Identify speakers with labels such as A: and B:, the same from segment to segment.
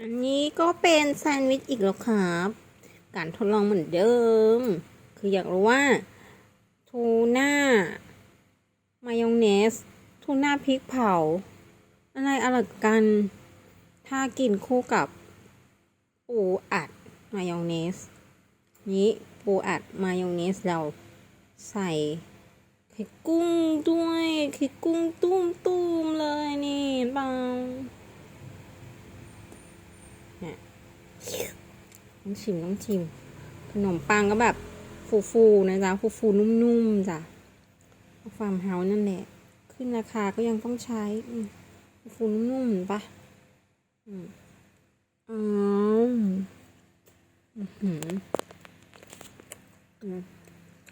A: อันนี้ก็เป็นแซนด์วิชอีกแล้วครับ การทดลองเหมือนเดิม คืออยากรู้ว่าทูน่ามายองเนสทูน่าพริกเผา อะไรอร่อยกัน ถ้ากินคู่กับ ปูอัดมายองเนส นี้ปูอัดมายองเนสเราใส่ไข่กุ้งด้วยไข่กุ้งตุ้มๆเลยนี่เห็น เปล่าต้องชิมต้องชิม ขนมปังก็แบบฟูๆนะจ๊ะฟูๆนุ่มๆจ้ะฟาร์มเฮาส์นั่นแหละ ขึ้นราคาก็ยังต้องใช้ฟูๆนุ่มๆปะอืมอ๋ออื้อหืออืม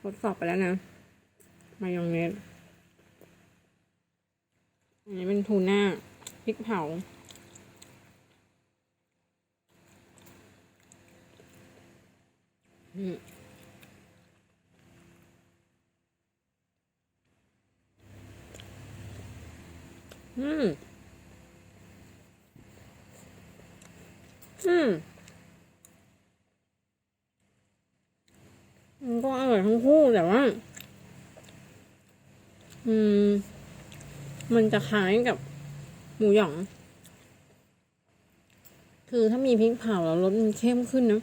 A: ทดสอบไปแล้วนะ มายองเนสอันนี้เป็นทูน่าพริกเผา อืมอืม อืมมันก็อร่อยทั้งคู่แต่ว่า อืม มันจะคล้ายกับหมูหยอง คือถ้ามีพริกเผาแล้วรสมันเข้มขึ้นนะ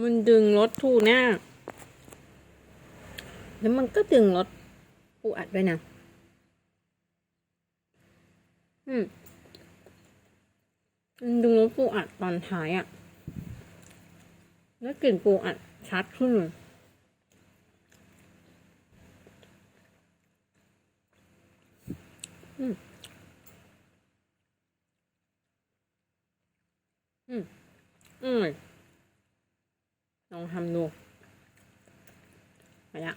A: มันดึงรสทูน่าแล้วมันก็ดึงรสปูอัดด้วยนะ อืมมันดึงรสปูอัดตอนท้ายอะ่ะ แล้วกลิ่นปูอัดชัดขึ้นเลยอืมอืมอืม ลองทำดูไปละ